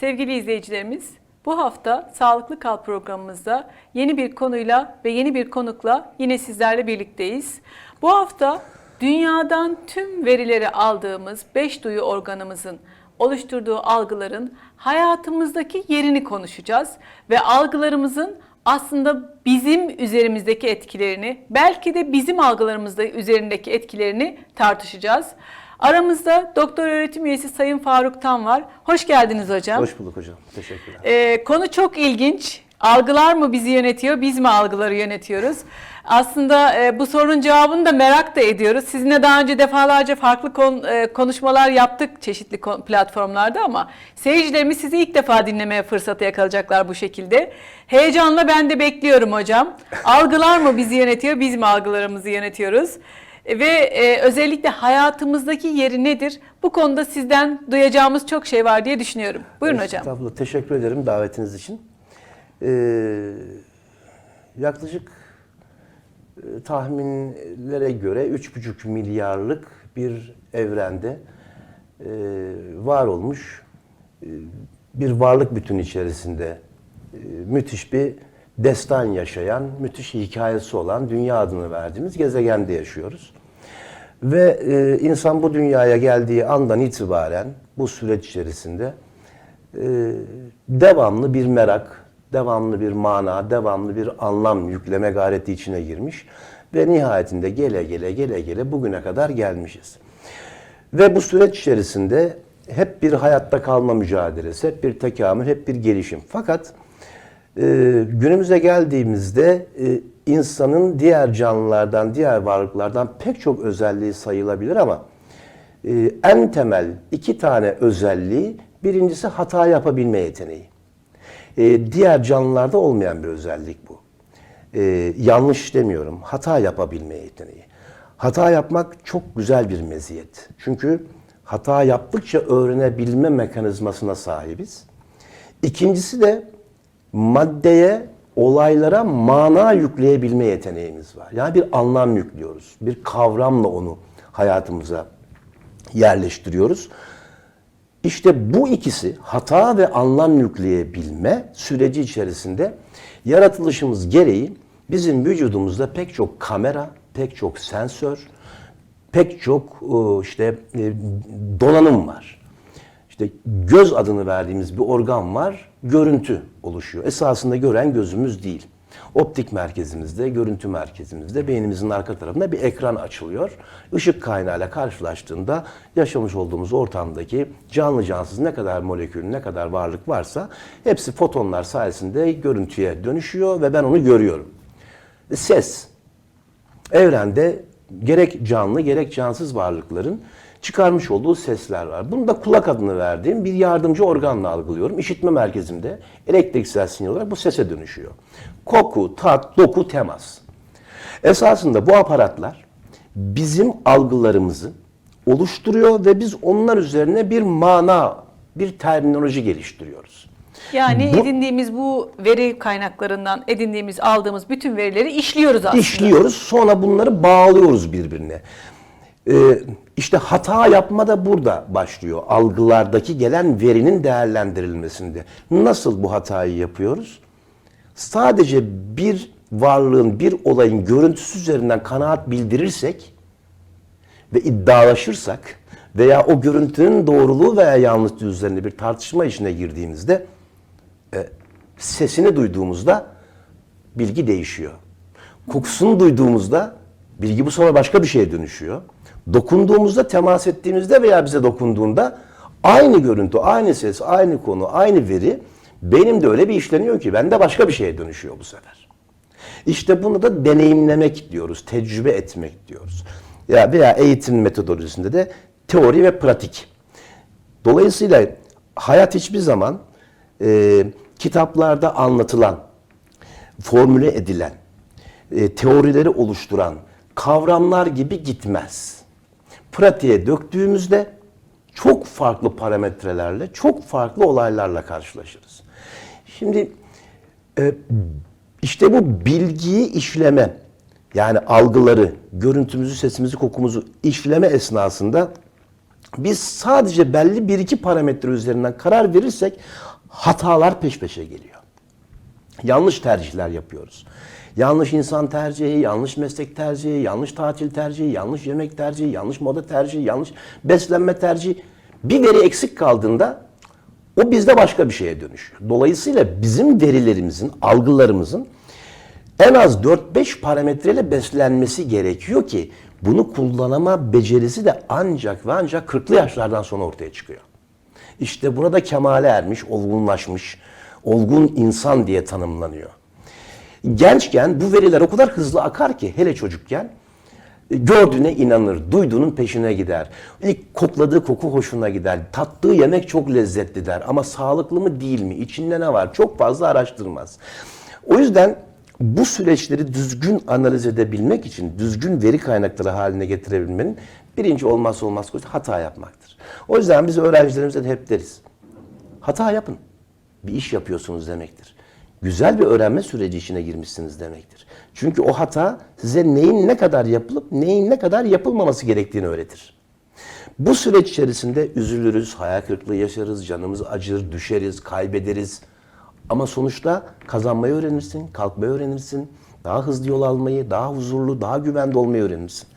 Sevgili izleyicilerimiz, bu hafta Sağlıklı Kal programımızda yeni bir konuyla ve yeni bir konukla yine sizlerle birlikteyiz. Bu hafta dünyadan tüm verileri aldığımız beş duyu organımızın oluşturduğu algıların hayatımızdaki yerini konuşacağız ve algılarımızın aslında bizim üzerimizdeki etkilerini, belki de bizim algılarımızda üzerindeki etkilerini tartışacağız. Aramızda doktor öğretim üyesi Sayın Faruk Tan var. Hoş geldiniz hocam. Hoş bulduk hocam. Teşekkürler. Ee, konu çok ilginç. Algılar mı bizi yönetiyor, biz mi algıları yönetiyoruz? Aslında e, bu sorunun cevabını da merak da ediyoruz. Sizinle daha önce defalarca farklı kon- e, konuşmalar yaptık çeşitli kon- platformlarda ama seyircilerimiz sizi ilk defa dinlemeye fırsatı yakalayacaklar bu şekilde. Heyecanla ben de bekliyorum hocam. Algılar mı bizi yönetiyor, biz mi algılarımızı yönetiyoruz? Ve e, özellikle hayatımızdaki yeri nedir? Bu konuda sizden duyacağımız çok şey var diye düşünüyorum. Buyurun hocam. Estağfurullah. Teşekkür ederim davetiniz için. Ee, yaklaşık e, tahminlere göre 3,5 milyarlık bir evrende e, var olmuş e, bir varlık bütün içerisinde e, müthiş bir destan yaşayan, müthiş hikayesi olan dünya adını verdiğimiz gezegende yaşıyoruz. Ve e, insan bu dünyaya geldiği andan itibaren bu süreç içerisinde e, devamlı bir merak, devamlı bir mana, devamlı bir anlam yükleme gayreti içine girmiş ve nihayetinde gele gele gele gele bugüne kadar gelmişiz. Ve bu süreç içerisinde hep bir hayatta kalma mücadelesi, hep bir tekamül, hep bir gelişim. Fakat e, günümüze geldiğimizde e, insanın diğer canlılardan, diğer varlıklardan pek çok özelliği sayılabilir ama e, en temel iki tane özelliği birincisi hata yapabilme yeteneği. E, diğer canlılarda olmayan bir özellik bu. E, yanlış demiyorum, hata yapabilme yeteneği. Hata yapmak çok güzel bir meziyet. Çünkü hata yaptıkça öğrenebilme mekanizmasına sahibiz. İkincisi de maddeye, olaylara mana yükleyebilme yeteneğimiz var. Yani bir anlam yüklüyoruz. Bir kavramla onu hayatımıza yerleştiriyoruz. İşte bu ikisi hata ve anlam yükleyebilme süreci içerisinde yaratılışımız gereği bizim vücudumuzda pek çok kamera, pek çok sensör, pek çok e, işte e, donanım var. İşte göz adını verdiğimiz bir organ var, görüntü oluşuyor. Esasında gören gözümüz değil. Optik merkezimizde, görüntü merkezimizde beynimizin arka tarafında bir ekran açılıyor. Işık kaynağıyla karşılaştığında yaşamış olduğumuz ortamdaki canlı cansız ne kadar molekül, ne kadar varlık varsa hepsi fotonlar sayesinde görüntüye dönüşüyor ve ben onu görüyorum. Ses, evrende gerek canlı gerek cansız varlıkların çıkarmış olduğu sesler var. Bunu da kulak adını verdiğim bir yardımcı organla algılıyorum. İşitme merkezimde elektriksel sinyal olarak bu sese dönüşüyor. Koku, tat, doku, temas. Esasında bu aparatlar bizim algılarımızı oluşturuyor ve biz onlar üzerine bir mana, bir terminoloji geliştiriyoruz. Yani Bu- edindiğimiz bu veri kaynaklarından edindiğimiz, aldığımız bütün verileri işliyoruz aslında. İşliyoruz, sonra bunları bağlıyoruz birbirine. Ee, işte hata yapma da burada başlıyor. Algılardaki gelen verinin değerlendirilmesinde. Nasıl bu hatayı yapıyoruz? Sadece bir varlığın, bir olayın görüntüsü üzerinden kanaat bildirirsek ve iddialaşırsak veya o görüntünün doğruluğu veya yanlışlığı üzerine bir tartışma içine girdiğimizde e, sesini duyduğumuzda bilgi değişiyor. Kokusunu duyduğumuzda bilgi bu sefer başka bir şeye dönüşüyor. Dokunduğumuzda, temas ettiğimizde veya bize dokunduğunda aynı görüntü, aynı ses, aynı konu, aynı veri benim de öyle bir işleniyor ki bende başka bir şeye dönüşüyor bu sefer. İşte bunu da deneyimlemek diyoruz, tecrübe etmek diyoruz. Ya veya eğitim metodolojisinde de teori ve pratik. Dolayısıyla hayat hiçbir zaman e, kitaplarda anlatılan, formüle edilen, e, teorileri oluşturan kavramlar gibi gitmez. Pratiğe döktüğümüzde çok farklı parametrelerle, çok farklı olaylarla karşılaşırız. Şimdi e, işte bu bilgiyi işleme, yani algıları, görüntümüzü, sesimizi, kokumuzu işleme esnasında Biz sadece belli bir iki parametre üzerinden karar verirsek hatalar peş peşe geliyor. Yanlış tercihler yapıyoruz. Yanlış insan tercihi, yanlış meslek tercihi, yanlış tatil tercihi, yanlış yemek tercihi, yanlış moda tercihi, yanlış beslenme tercihi. Bir veri eksik kaldığında o bizde başka bir şeye dönüşüyor. Dolayısıyla bizim verilerimizin, algılarımızın en az 4-5 parametreyle beslenmesi gerekiyor ki bunu kullanama becerisi de ancak ve ancak 40'lı yaşlardan sonra ortaya çıkıyor. İşte burada kemale ermiş, olgunlaşmış, olgun insan diye tanımlanıyor. Gençken bu veriler o kadar hızlı akar ki hele çocukken e, gördüğüne inanır, duyduğunun peşine gider. İlk kokladığı koku hoşuna gider, tattığı yemek çok lezzetli der ama sağlıklı mı değil mi, içinde ne var çok fazla araştırmaz. O yüzden bu süreçleri düzgün analiz edebilmek için düzgün veri kaynakları haline getirebilmenin birinci olmazsa olmaz koşulu hata yapmaktır. O yüzden biz öğrencilerimize de hep deriz. Hata yapın. Bir iş yapıyorsunuz demektir. Güzel bir öğrenme süreci içine girmişsiniz demektir. Çünkü o hata size neyin ne kadar yapılıp neyin ne kadar yapılmaması gerektiğini öğretir. Bu süreç içerisinde üzülürüz, hayal kırıklığı yaşarız, canımız acır, düşeriz, kaybederiz. Ama sonuçta kazanmayı öğrenirsin, kalkmayı öğrenirsin, daha hızlı yol almayı, daha huzurlu, daha güvende olmayı öğrenirsin.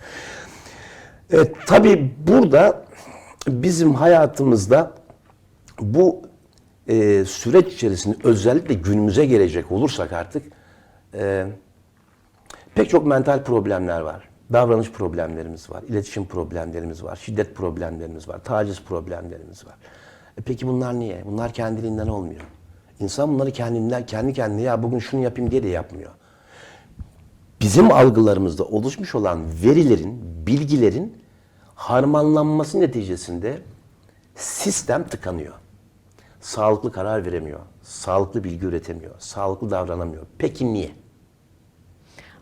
E, tabii burada bizim hayatımızda bu e, süreç içerisinde özellikle günümüze gelecek olursak artık e, pek çok mental problemler var. Davranış problemlerimiz var, iletişim problemlerimiz var, şiddet problemlerimiz var, taciz problemlerimiz var. E peki bunlar niye? Bunlar kendiliğinden olmuyor. İnsan bunları kendinden, kendi kendine ya bugün şunu yapayım diye de yapmıyor. Bizim algılarımızda oluşmuş olan verilerin, bilgilerin harmanlanması neticesinde sistem tıkanıyor. Sağlıklı karar veremiyor, sağlıklı bilgi üretemiyor, sağlıklı davranamıyor. Peki niye?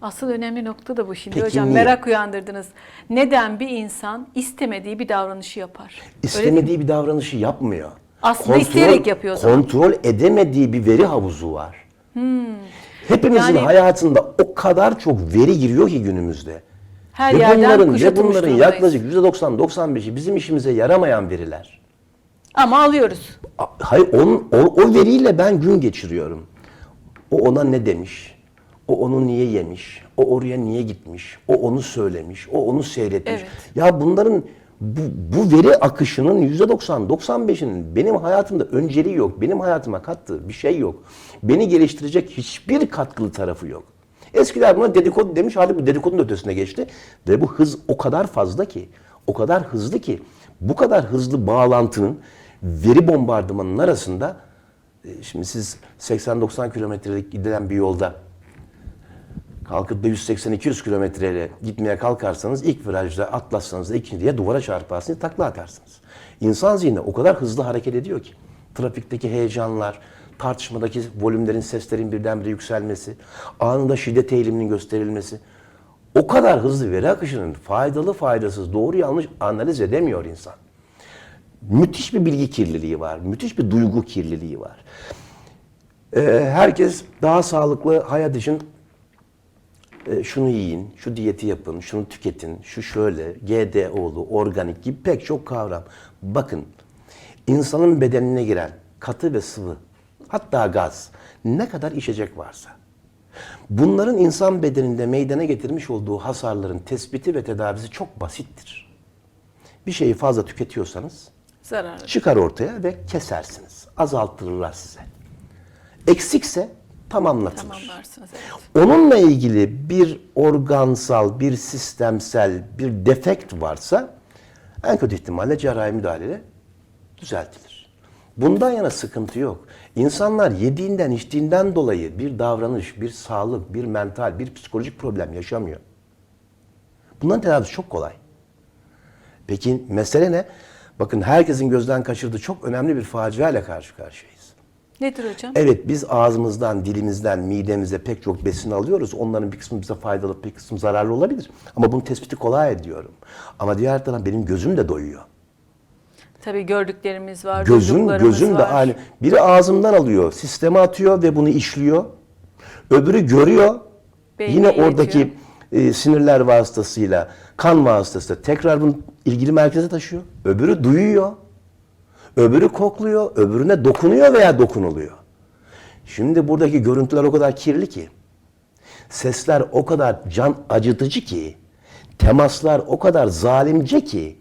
Asıl önemli nokta da bu şimdi Peki hocam. niye? Merak uyandırdınız. Neden bir insan istemediği bir davranışı yapar? İstemediği bir davranışı yapmıyor. Aslında isteyerek yapıyor o zaman. Kontrol edemediği bir veri havuzu var. Hepimizin Hmm. Yani- hayatında o kadar çok veri giriyor ki günümüzde. Her ve yerden bunların, ve bunların yaklaşık %90-95'i bizim işimize yaramayan veriler. Ama alıyoruz. Hayır onun, o, o veriyle ben gün geçiriyorum. O ona ne demiş? O onu niye yemiş? O oraya niye gitmiş? O onu söylemiş. O onu seyretmiş. Evet. Ya bunların bu, bu veri akışının %90-95'inin benim hayatımda önceliği yok. Benim hayatıma kattığı bir şey yok. Beni geliştirecek hiçbir katkılı tarafı yok. Eskiler buna dedikodu demiş, artık bu dedikodunun ötesine geçti. Ve bu hız o kadar fazla ki, o kadar hızlı ki, bu kadar hızlı bağlantının veri bombardımanının arasında, e, şimdi siz 80-90 kilometrelik gidilen bir yolda kalkıp da 180-200 kilometreyle gitmeye kalkarsanız ilk virajda atlarsanız da ikinciye duvara çarparsınız, takla atarsınız. İnsan zihni o kadar hızlı hareket ediyor ki trafikteki heyecanlar, tartışmadaki volümlerin, seslerin birdenbire yükselmesi, anında şiddet eğiliminin gösterilmesi o kadar hızlı veri akışının faydalı faydasız, doğru yanlış analiz edemiyor insan. Müthiş bir bilgi kirliliği var, müthiş bir duygu kirliliği var. Ee, herkes daha sağlıklı hayat için e, şunu yiyin, şu diyeti yapın, şunu tüketin, şu şöyle, GDO'lu, organik gibi pek çok kavram. Bakın, insanın bedenine giren katı ve sıvı, hatta gaz, ne kadar içecek varsa, bunların insan bedeninde meydana getirmiş olduğu hasarların tespiti ve tedavisi çok basittir. Bir şeyi fazla tüketiyorsanız Zararlı. çıkar ortaya ve kesersiniz. Azaltırlar size. Eksikse tamamlatılır. Tamamlarsınız evet. Onunla ilgili bir organsal, bir sistemsel, bir defekt varsa en kötü ihtimalle cerrahi müdahaleyle düzeltilir. Bundan yana sıkıntı yok. İnsanlar yediğinden, içtiğinden dolayı bir davranış, bir sağlık, bir mental, bir psikolojik problem yaşamıyor. Bunların tedavisi çok kolay. Peki mesele ne? Bakın herkesin gözden kaçırdığı çok önemli bir facia ile karşı karşıyayız. Nedir hocam? Evet biz ağzımızdan, dilimizden, midemize pek çok besin alıyoruz. Onların bir kısmı bize faydalı, bir kısmı zararlı olabilir. Ama bunun tespiti kolay ediyorum. Ama diğer taraftan benim gözüm de doyuyor. Tabii gördüklerimiz var, Gözüm, gözüm de var. aynı. Biri ağzımdan alıyor, sisteme atıyor ve bunu işliyor. Öbürü görüyor. Beyne yine oradaki e, sinirler vasıtasıyla, kan vasıtasıyla tekrar bunu ilgili merkeze taşıyor. Öbürü duyuyor. Öbürü kokluyor, öbürüne dokunuyor veya dokunuluyor. Şimdi buradaki görüntüler o kadar kirli ki, sesler o kadar can acıtıcı ki, temaslar o kadar zalimce ki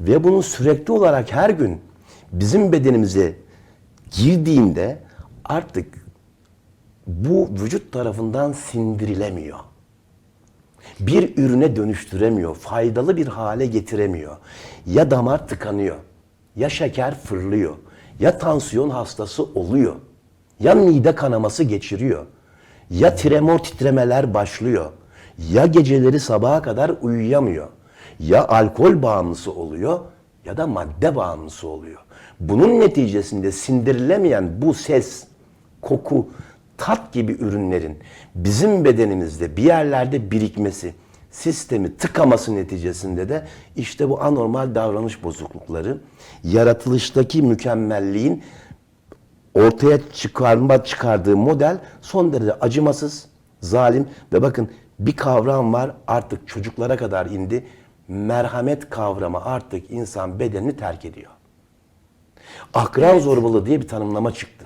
ve bunu sürekli olarak her gün bizim bedenimize girdiğinde artık bu vücut tarafından sindirilemiyor. Bir ürüne dönüştüremiyor, faydalı bir hale getiremiyor. Ya damar tıkanıyor, ya şeker fırlıyor, ya tansiyon hastası oluyor, ya mide kanaması geçiriyor, ya tremor titremeler başlıyor, ya geceleri sabaha kadar uyuyamıyor, ya alkol bağımlısı oluyor ya da madde bağımlısı oluyor. Bunun neticesinde sindirilemeyen bu ses, koku, tat gibi ürünlerin bizim bedenimizde bir yerlerde birikmesi, sistemi tıkaması neticesinde de işte bu anormal davranış bozuklukları, yaratılıştaki mükemmelliğin ortaya çıkarma çıkardığı model son derece acımasız, zalim ve bakın bir kavram var artık çocuklara kadar indi. Merhamet kavramı artık insan bedenini terk ediyor. Akran zorbalığı diye bir tanımlama çıktı.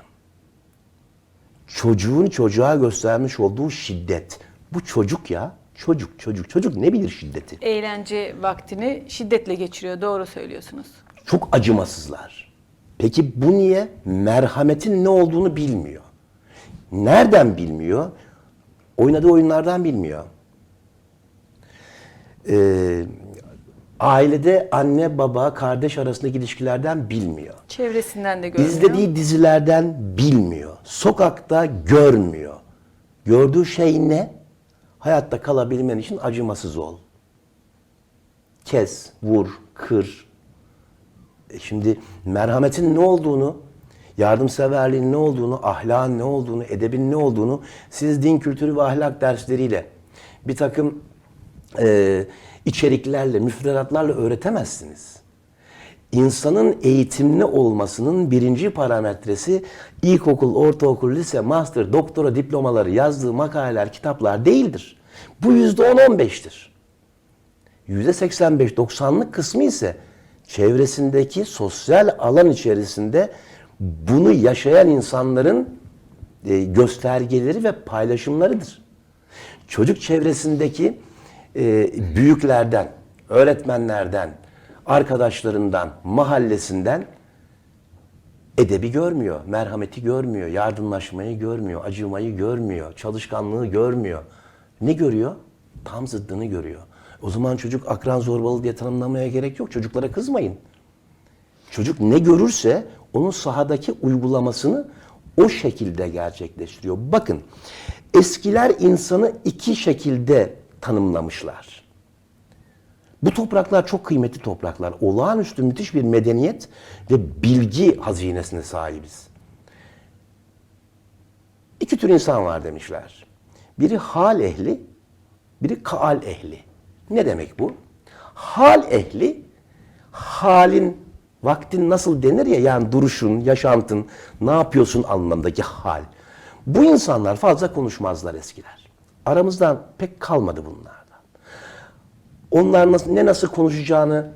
Çocuğun çocuğa göstermiş olduğu şiddet. Bu çocuk ya. Çocuk, çocuk. Çocuk ne bilir şiddeti? Eğlence vaktini şiddetle geçiriyor. Doğru söylüyorsunuz. Çok acımasızlar. Peki bu niye? Merhametin ne olduğunu bilmiyor. Nereden bilmiyor? Oynadığı oyunlardan bilmiyor. Ee, ailede anne baba kardeş arasındaki ilişkilerden bilmiyor. Çevresinden de görünüyor. İzlediği dizilerden bilmiyor. Sokakta görmüyor. Gördüğü şey ne? Hayatta kalabilmen için acımasız ol. Kes, vur, kır. E şimdi merhametin ne olduğunu, yardımseverliğin ne olduğunu, ahlakın ne olduğunu, edebin ne olduğunu siz din kültürü ve ahlak dersleriyle bir takım e, içeriklerle, müfredatlarla öğretemezsiniz. İnsanın eğitimli olmasının birinci parametresi ilkokul, ortaokul, lise, master, doktora diplomaları yazdığı makaleler, kitaplar değildir. Bu yüzde on, on beştir. Yüzde 85-90'lık kısmı ise çevresindeki sosyal alan içerisinde bunu yaşayan insanların e, göstergeleri ve paylaşımlarıdır. Çocuk çevresindeki e, büyüklerden, öğretmenlerden, arkadaşlarından, mahallesinden edebi görmüyor, merhameti görmüyor, yardımlaşmayı görmüyor, acımayı görmüyor, çalışkanlığı görmüyor. Ne görüyor? Tam zıddını görüyor. O zaman çocuk akran zorbalığı diye tanımlamaya gerek yok. Çocuklara kızmayın. Çocuk ne görürse onun sahadaki uygulamasını o şekilde gerçekleştiriyor. Bakın eskiler insanı iki şekilde tanımlamışlar. Bu topraklar çok kıymetli topraklar. Olağanüstü müthiş bir medeniyet ve bilgi hazinesine sahibiz. İki tür insan var demişler. Biri hal ehli, biri kaal ehli. Ne demek bu? Hal ehli, halin, vaktin nasıl denir ya yani duruşun, yaşantın, ne yapıyorsun anlamındaki hal. Bu insanlar fazla konuşmazlar eskiler. Aramızdan pek kalmadı bunlardan. Onlar nasıl, ne nasıl konuşacağını,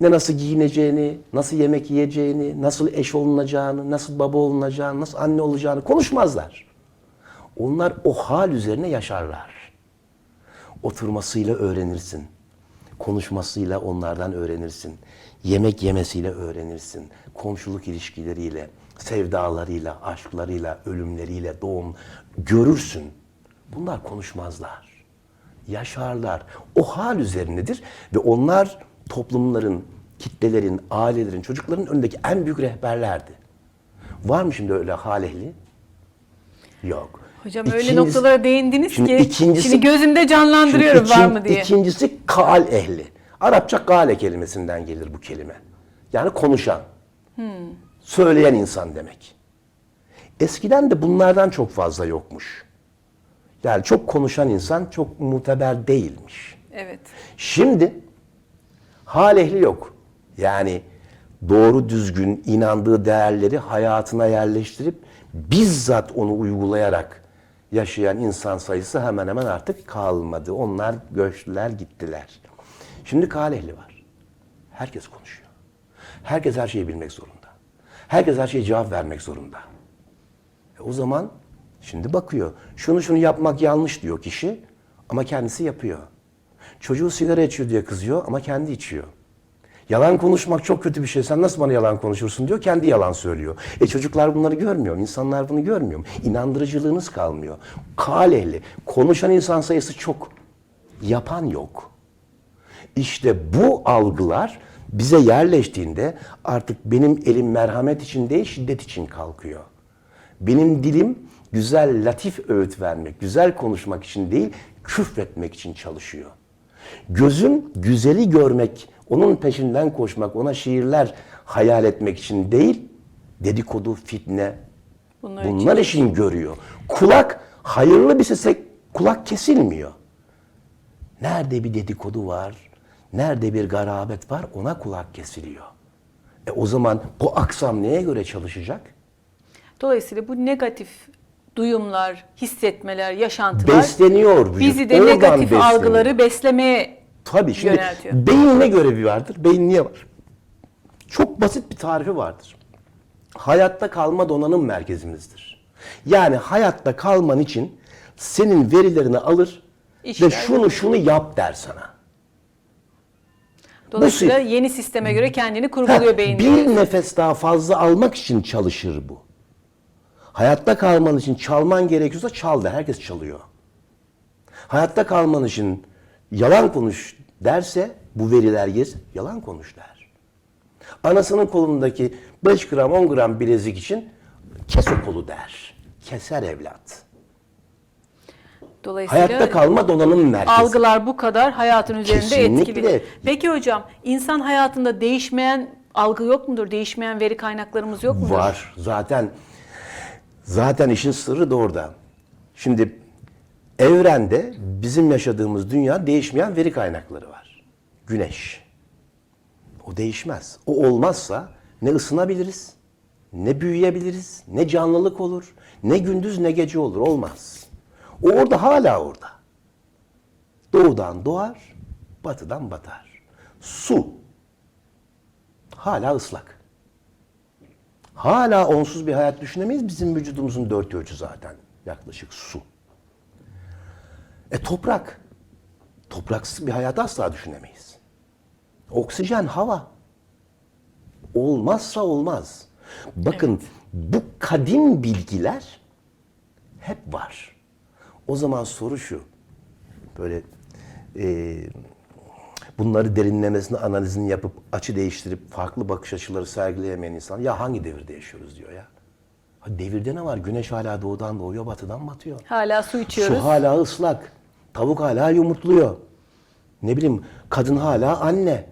ne nasıl giyineceğini, nasıl yemek yiyeceğini, nasıl eş olunacağını, nasıl baba olunacağını, nasıl anne olacağını konuşmazlar. Onlar o hal üzerine yaşarlar. Oturmasıyla öğrenirsin. Konuşmasıyla onlardan öğrenirsin. Yemek yemesiyle öğrenirsin. Komşuluk ilişkileriyle, sevdalarıyla, aşklarıyla, ölümleriyle, doğum görürsün. Bunlar konuşmazlar. Yaşarlar. O hal üzerindedir ve onlar toplumların, kitlelerin, ailelerin, çocukların önündeki en büyük rehberlerdi. Var mı şimdi öyle hal ehli? Yok. Hocam öyle İkincisi- noktalara değindiniz Şimdi ki ikincisi- şimdi gözümde canlandırıyorum Şimdi var ikin- mı diye. İkincisi kal ehli. Arapça gale kelimesinden gelir bu kelime. Yani konuşan. Söyleyen insan demek. Eskiden de bunlardan çok fazla yokmuş. Yani çok konuşan insan çok muteber değilmiş. Evet. Şimdi hal ehli yok. Yani doğru düzgün inandığı değerleri hayatına yerleştirip bizzat onu uygulayarak yaşayan insan sayısı hemen hemen artık kalmadı. Onlar göçtüler, gittiler. Şimdi Kalehli var. Herkes konuşuyor. Herkes her şeyi bilmek zorunda. Herkes her şeye cevap vermek zorunda. E o zaman şimdi bakıyor. Şunu şunu yapmak yanlış diyor kişi ama kendisi yapıyor. Çocuğu sigara içiyor diye kızıyor ama kendi içiyor. Yalan konuşmak çok kötü bir şey. Sen nasıl bana yalan konuşursun diyor. Kendi yalan söylüyor. E çocuklar bunları görmüyor. İnsanlar bunu görmüyor. İnandırıcılığınız kalmıyor. Kalehli. Konuşan insan sayısı çok. Yapan yok. İşte bu algılar bize yerleştiğinde artık benim elim merhamet için değil şiddet için kalkıyor. Benim dilim güzel latif öğüt vermek, güzel konuşmak için değil küfretmek için çalışıyor. Gözüm güzeli görmek, onun peşinden koşmak, ona şiirler hayal etmek için değil dedikodu, fitne Bunlar bunlar için görüyor. Kulak hayırlı bir sese kulak kesilmiyor. Nerede bir dedikodu var, nerede bir garabet var ona kulak kesiliyor. E o zaman bu aksam neye göre çalışacak? Dolayısıyla bu negatif duyumlar, hissetmeler, yaşantılar Besleniyor bizi de Oradan negatif besleniyor. algıları beslemeye Tabii şimdi yöneltiyor. beyin ne görevi vardır? Beyin niye var? Çok basit bir tarifi vardır. Hayatta kalma donanım merkezimizdir. Yani hayatta kalman için senin verilerini alır İşler ve şunu şunu yap der sana. Dolayısıyla yeni sisteme göre kendini kurguluyor beyin. bir nefes daha fazla almak için çalışır bu. Hayatta kalman için çalman gerekiyorsa çal der. Herkes çalıyor. Hayatta kalman için yalan konuş derse bu veriler gez yalan konuş der. Anasının kolundaki 5 gram 10 gram bilezik için kes o kolu der. Keser evlat. Dolayısıyla Hayatta kalma donanım merkezi. algılar bu kadar hayatın üzerinde Kesinlikle. etkili. Peki hocam insan hayatında değişmeyen algı yok mudur? Değişmeyen veri kaynaklarımız yok mudur? Var. Zaten zaten işin sırrı da orada. Şimdi evrende bizim yaşadığımız dünya değişmeyen veri kaynakları var. Güneş. O değişmez. O olmazsa ne ısınabiliriz, ne büyüyebiliriz, ne canlılık olur, ne gündüz ne gece olur. Olmaz. O orada hala orada. Doğudan doğar, batıdan batar. Su hala ıslak. Hala onsuz bir hayat düşünemeyiz. Bizim vücudumuzun dört ölçü zaten yaklaşık su. E toprak. Topraksız bir hayat asla düşünemeyiz. Oksijen, hava. Olmazsa olmaz. Bakın bu kadim bilgiler hep var. O zaman soru şu. Böyle e, bunları derinlemesine analizini yapıp açı değiştirip farklı bakış açıları sergileyemeyen insan ya hangi devirde yaşıyoruz diyor ya. Ha, devirde ne var? Güneş hala doğudan doğuyor, batıdan batıyor. Hala su içiyoruz. Su hala ıslak. Tavuk hala yumurtluyor. Ne bileyim kadın hala anne.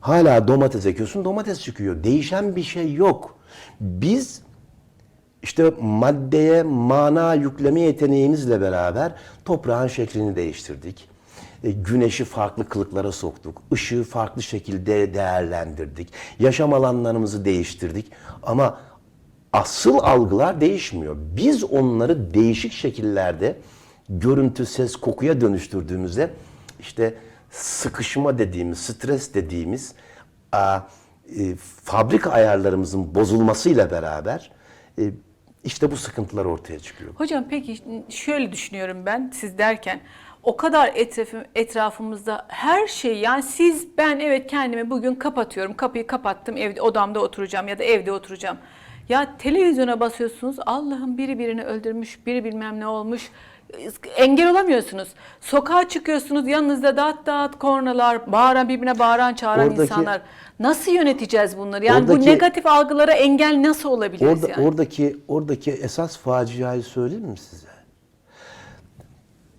Hala domates ekiyorsun domates çıkıyor. Değişen bir şey yok. Biz işte maddeye mana yükleme yeteneğimizle beraber toprağın şeklini değiştirdik. E, Güneşi farklı kılıklara soktuk. Işığı farklı şekilde değerlendirdik. Yaşam alanlarımızı değiştirdik. Ama asıl algılar değişmiyor. Biz onları değişik şekillerde görüntü, ses, kokuya dönüştürdüğümüzde işte sıkışma dediğimiz, stres dediğimiz a, e, fabrika ayarlarımızın bozulmasıyla beraber e, işte bu sıkıntılar ortaya çıkıyor. Hocam peki şöyle düşünüyorum ben siz derken o kadar etrafı, etrafımızda her şey yani siz ben evet kendimi bugün kapatıyorum kapıyı kapattım evde odamda oturacağım ya da evde oturacağım. Ya televizyona basıyorsunuz Allah'ım biri birini öldürmüş biri bilmem ne olmuş engel olamıyorsunuz. Sokağa çıkıyorsunuz yanınızda dağıt dağıt kornalar bağıran birbirine bağıran çağıran Oradaki- insanlar. Nasıl yöneteceğiz bunları? Yani bu Oradaki- negatif algılara engel nasıl olabiliriz Orada, yani? Oradaki oradaki esas faciayı söyleyeyim mi size?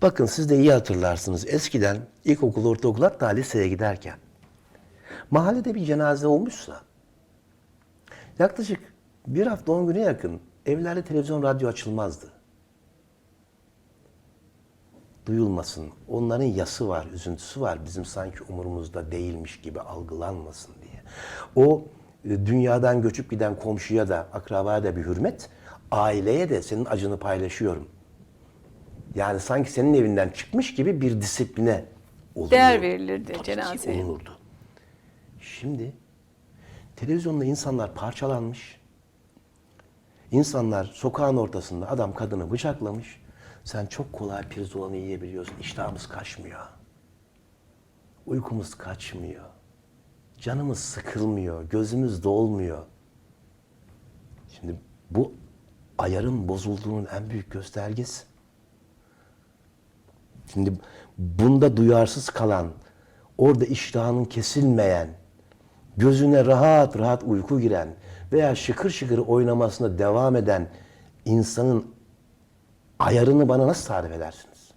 Bakın siz de iyi hatırlarsınız. Eskiden ilkokul, ortaokul hatta liseye giderken mahallede bir cenaze olmuşsa yaklaşık bir hafta on güne yakın evlerde televizyon, radyo açılmazdı. Duyulmasın. Onların yası var, üzüntüsü var. Bizim sanki umurumuzda değilmiş gibi algılanmasın diye. O e, dünyadan göçüp giden komşuya da, akrabaya da bir hürmet, aileye de senin acını paylaşıyorum Yani sanki senin evinden çıkmış gibi bir disipline olunuyor. Değer verilirdi Tabii ki cenazeye. olunurdu. Şimdi televizyonda insanlar parçalanmış. İnsanlar sokağın ortasında adam kadını bıçaklamış. Sen çok kolay pirzolanı yiyebiliyorsun. İştahımız kaçmıyor. Uykumuz kaçmıyor. Canımız sıkılmıyor. Gözümüz dolmuyor. Şimdi bu ayarın bozulduğunun en büyük göstergesi. Şimdi bunda duyarsız kalan, orada iştahının kesilmeyen, gözüne rahat rahat uyku giren veya şıkır şıkır oynamasına devam eden insanın ayarını bana nasıl tarif edersiniz?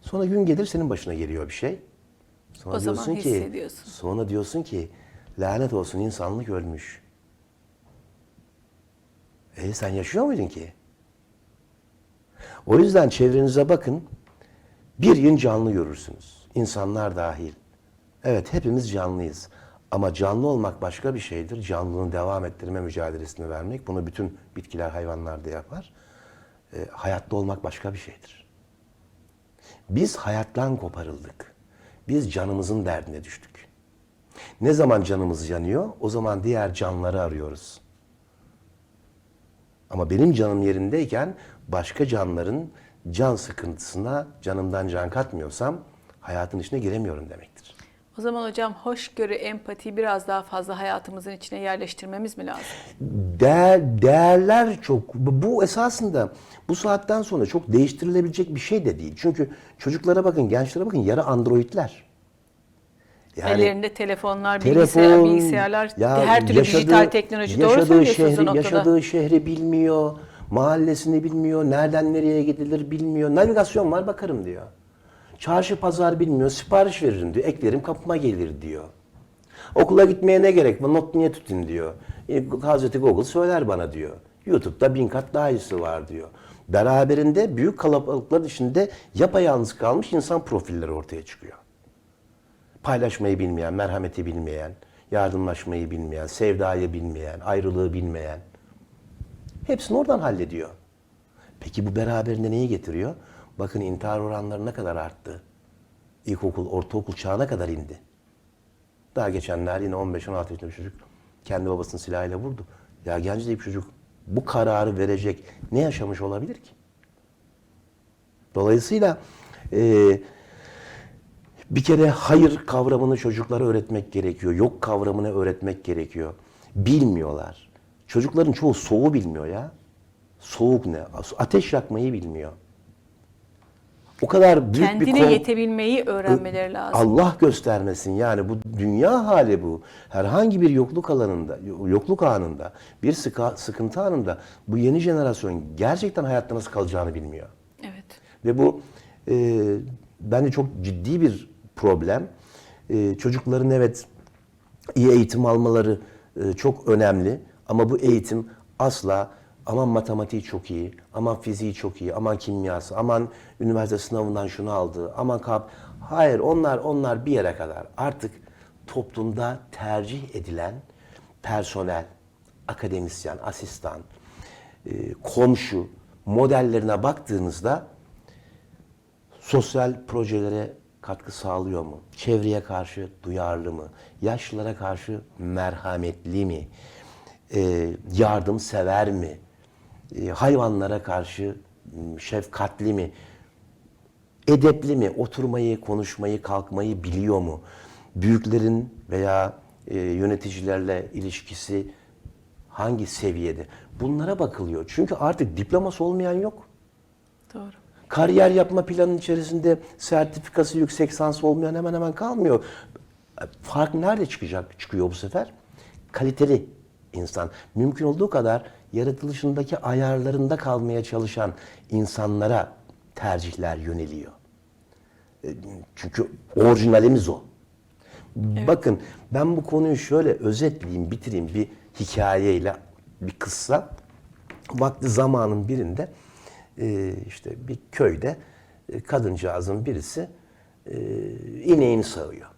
Sonra gün gelir senin başına geliyor bir şey. Sonra O zaman diyorsun ki, hissediyorsun. sonra diyorsun ki lanet olsun insanlık ölmüş. E sen yaşıyor muydun ki? O yüzden çevrenize bakın. Bir gün canlı görürsünüz. İnsanlar dahil. Evet hepimiz canlıyız. Ama canlı olmak başka bir şeydir. Canlılığını devam ettirme mücadelesini vermek. Bunu bütün bitkiler, hayvanlar da yapar. E, hayatta olmak başka bir şeydir. Biz hayattan koparıldık. Biz canımızın derdine düştük. Ne zaman canımız yanıyor, o zaman diğer canları arıyoruz. Ama benim canım yerindeyken başka canların can sıkıntısına canımdan can katmıyorsam hayatın içine giremiyorum demektir. O zaman hocam hoşgörü, empatiyi biraz daha fazla hayatımızın içine yerleştirmemiz mi lazım? Değer, değerler çok. Bu esasında bu saatten sonra çok değiştirilebilecek bir şey de değil. Çünkü çocuklara bakın, gençlere bakın yarı androidler. Ellerinde telefonlar, telefon, bilgisayar, bilgisayarlar, ya her türlü yaşadığı- dijital teknoloji. Doğru söylüyorsunuz o şehri, noktada. Yaşadığı şehri bilmiyor, mahallesini bilmiyor, nereden nereye gidilir bilmiyor. Navigasyon var bakarım diyor. Çarşı pazar bilmiyor, sipariş veririm diyor. Eklerim kapıma gelir diyor. Okula gitmeye ne gerek var, not niye tutayım diyor. E, Hazreti Google söyler bana diyor. YouTube'da bin kat daha iyisi var diyor. Beraberinde büyük kalabalıklar içinde yapayalnız kalmış insan profilleri ortaya çıkıyor paylaşmayı bilmeyen, merhameti bilmeyen, yardımlaşmayı bilmeyen, sevdayı bilmeyen, ayrılığı bilmeyen. Hepsini oradan hallediyor. Peki bu beraberinde neyi getiriyor? Bakın intihar oranları ne kadar arttı. İlkokul, ortaokul çağına kadar indi. Daha geçenler yine 15-16 yaşında bir çocuk kendi babasının silahıyla vurdu. Ya genç bir çocuk bu kararı verecek ne yaşamış olabilir ki? Dolayısıyla eee bir kere hayır kavramını çocuklara öğretmek gerekiyor. Yok kavramını öğretmek gerekiyor. Bilmiyorlar. Çocukların çoğu soğuğu bilmiyor ya. Soğuk ne? Ateş yakmayı bilmiyor. O kadar büyük bir Kendine yetebilmeyi öğrenmeleri lazım. Allah göstermesin yani bu dünya hali bu. Herhangi bir yokluk alanında, yokluk anında, bir sıka, sıkıntı anında bu yeni jenerasyon gerçekten hayatta nasıl kalacağını bilmiyor. Evet. Ve bu e, bence çok ciddi bir problem. E, çocukların evet iyi eğitim almaları e, çok önemli ama bu eğitim asla aman matematiği çok iyi, aman fiziği çok iyi, aman kimyası, aman üniversite sınavından şunu aldı, aman kap. Hayır onlar onlar bir yere kadar. Artık toplumda tercih edilen personel, akademisyen, asistan, e, komşu modellerine baktığınızda sosyal projelere katkı sağlıyor mu? Çevreye karşı duyarlı mı? Yaşlılara karşı merhametli mi? Ee, yardımsever mi? Ee, hayvanlara karşı şefkatli mi? Edepli mi? Oturmayı, konuşmayı, kalkmayı biliyor mu? Büyüklerin veya e, yöneticilerle ilişkisi hangi seviyede? Bunlara bakılıyor. Çünkü artık diploması olmayan yok. Doğru. Kariyer yapma planının içerisinde sertifikası yüksek sans olmayan hemen hemen kalmıyor. Fark nerede çıkacak? Çıkıyor bu sefer. Kaliteli insan. Mümkün olduğu kadar yaratılışındaki ayarlarında kalmaya çalışan insanlara tercihler yöneliyor. E, Çünkü orijinalimiz o. Bakın ben bu konuyu şöyle özetleyeyim, bitireyim bir hikayeyle, bir kıssa. Vakti zamanın birinde e, işte bir köyde e, kadıncağızın birisi ineğini sağıyor.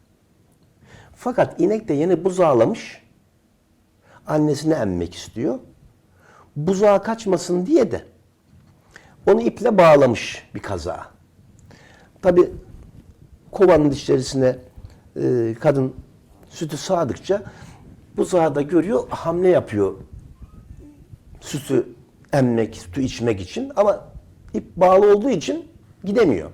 Fakat inek de yeni buzağlamış, annesini emmek istiyor. Buzağa kaçmasın diye de Onu iple bağlamış bir kaza. Tabi kovanın içerisine e, kadın sütü sağdıkça buzağı da görüyor, hamle yapıyor sütü emmek, sütü içmek için ama ip bağlı olduğu için gidemiyor.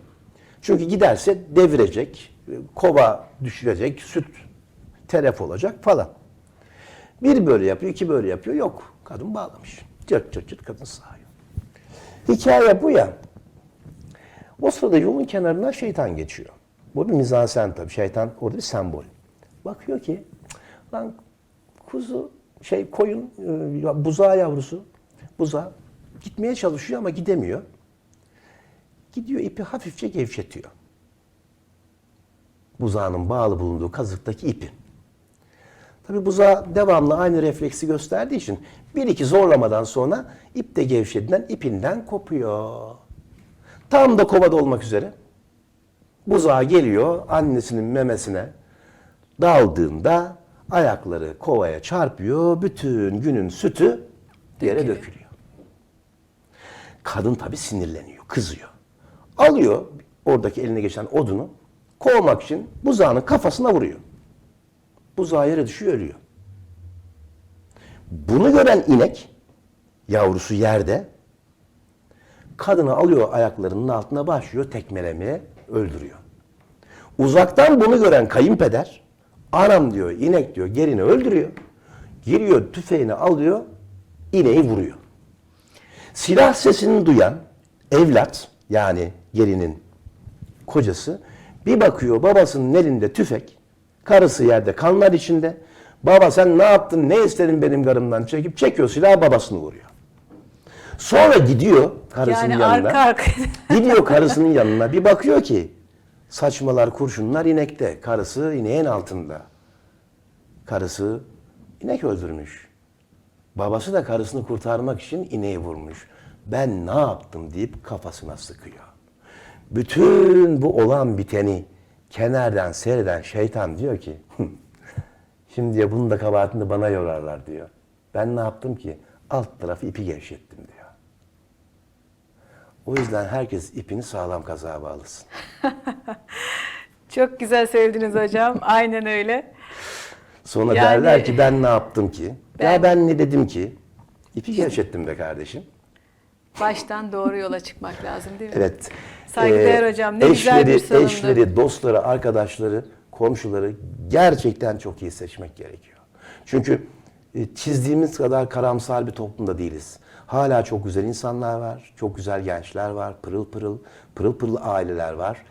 Çünkü giderse devirecek, kova düşürecek, süt telef olacak falan. Bir böyle yapıyor, iki böyle yapıyor. Yok. Kadın bağlamış. Cırt cırt cırt kadın sağıyor. Hikaye bu ya. O sırada yolun kenarından şeytan geçiyor. Bu bir mizansen tabii. Şeytan orada bir sembol. Bakıyor ki lan kuzu şey koyun e, buzağı yavrusu buzağı gitmeye çalışıyor ama gidemiyor. Gidiyor ipi hafifçe gevşetiyor. Buzağının bağlı bulunduğu kazıktaki ipi. Tabi buzağı devamlı aynı refleksi gösterdiği için bir iki zorlamadan sonra ip de gevşediğinden ipinden kopuyor. Tam da kovada olmak üzere. Buzağı geliyor annesinin memesine daldığında ayakları kovaya çarpıyor. Bütün günün sütü yere Dökülüyor. dökülüyor. Kadın tabi sinirleniyor, kızıyor. Alıyor oradaki eline geçen odunu kovmak için buzağının kafasına vuruyor. Buzağı yere düşüyor, ölüyor. Bunu gören inek, yavrusu yerde, kadını alıyor ayaklarının altına başlıyor tekmelemeye, öldürüyor. Uzaktan bunu gören kayınpeder, anam diyor, inek diyor, gerini öldürüyor. Giriyor tüfeğini alıyor, ineği vuruyor. Silah sesini duyan evlat, yani gelinin kocası, bir bakıyor babasının elinde tüfek, karısı yerde kanlar içinde. Baba sen ne yaptın, ne istedin benim karımdan çekip çekiyor silahı babasını vuruyor. Sonra gidiyor karısının Yani yanına. arka arka. Gidiyor karısının yanına bir bakıyor ki saçmalar kurşunlar inekte. Karısı ineğin altında. Karısı inek öldürmüş. Babası da karısını kurtarmak için ineği vurmuş. Ben ne yaptım deyip kafasına sıkıyor. Bütün bu olan biteni kenardan seyreden şeytan diyor ki şimdi diyor bunun da kabahatini bana yorarlar diyor. Ben ne yaptım ki? Alt tarafı ipi gevşettim diyor. O yüzden herkes ipini sağlam kazağa bağlasın. Çok güzel söylediniz hocam. Aynen öyle. Sonra Yani- derler ki ben ne yaptım ki? Ben- Ya ben ne dedim ki? İpi gevşettim be kardeşim. Baştan doğru yola çıkmak lazım değil mi? Evet. Saygıdeğer Ee, hocam, ne güzel bir eşleri, savundu. Eşleri, dostları, arkadaşları, komşuları gerçekten çok iyi seçmek gerekiyor. Çünkü e, çizdiğimiz kadar karamsar bir toplumda değiliz. Hala çok güzel insanlar var, çok güzel gençler var, pırıl pırıl, pırıl pırıl aileler var.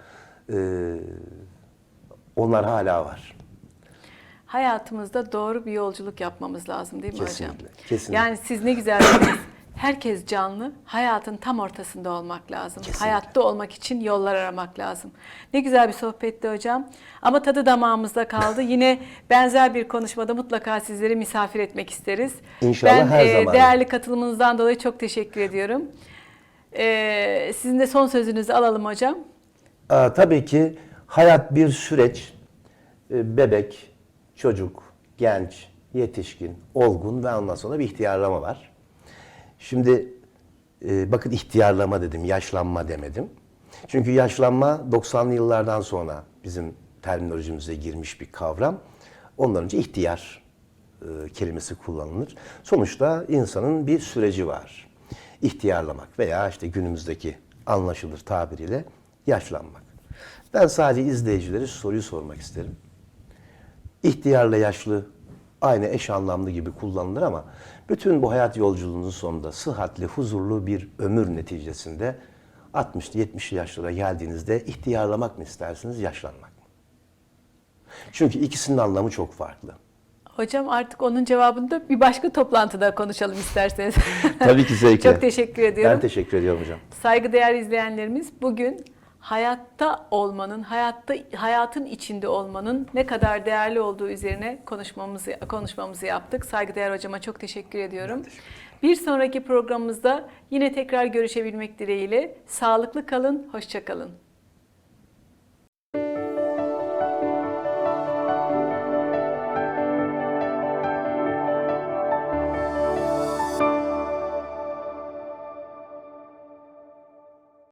Ee, onlar hala var. Hayatımızda doğru bir yolculuk yapmamız lazım değil mi hocam? Kesinlikle, kesinlikle. Yani siz ne güzel. Herkes canlı, hayatın tam ortasında olmak lazım. Kesinlikle. Hayatta olmak için yollar aramak lazım. Ne güzel bir sohbetti hocam. Ama tadı damağımızda kaldı. Yine benzer bir konuşmada mutlaka sizleri misafir etmek isteriz. İnşallah ben her e, zaman. değerli katılımınızdan dolayı çok teşekkür ediyorum. E, sizin de son sözünüzü alalım hocam. Aa, tabii ki hayat bir süreç. Ee, Bebek, çocuk, genç, yetişkin, olgun ve ondan sonra bir ihtiyarlama var. Şimdi e, bakın ihtiyarlama dedim, yaşlanma demedim. Çünkü yaşlanma 90'lı yıllardan sonra bizim terminolojimize girmiş bir kavram. Ondan önce ihtiyar e, kelimesi kullanılır. Sonuçta insanın bir süreci var. İhtiyarlamak veya işte günümüzdeki anlaşılır tabiriyle yaşlanmak. Ben sadece izleyicilere soruyu sormak isterim. İhtiyarla yaşlı aynı eş anlamlı gibi kullanılır ama bütün bu hayat yolculuğunun sonunda sıhhatli, huzurlu bir ömür neticesinde 60'lı 70'li yaşlara geldiğinizde ihtiyarlamak mı istersiniz, yaşlanmak mı? Çünkü ikisinin anlamı çok farklı. Hocam artık onun cevabını da bir başka toplantıda konuşalım isterseniz. Tabii ki zevkle. Çok teşekkür ediyorum. Ben teşekkür ediyorum hocam. Saygıdeğer izleyenlerimiz bugün hayatta olmanın, hayatta hayatın içinde olmanın ne kadar değerli olduğu üzerine konuşmamızı konuşmamızı yaptık. Saygıdeğer hocama çok teşekkür ediyorum. Bir sonraki programımızda yine tekrar görüşebilmek dileğiyle sağlıklı kalın, hoşça kalın.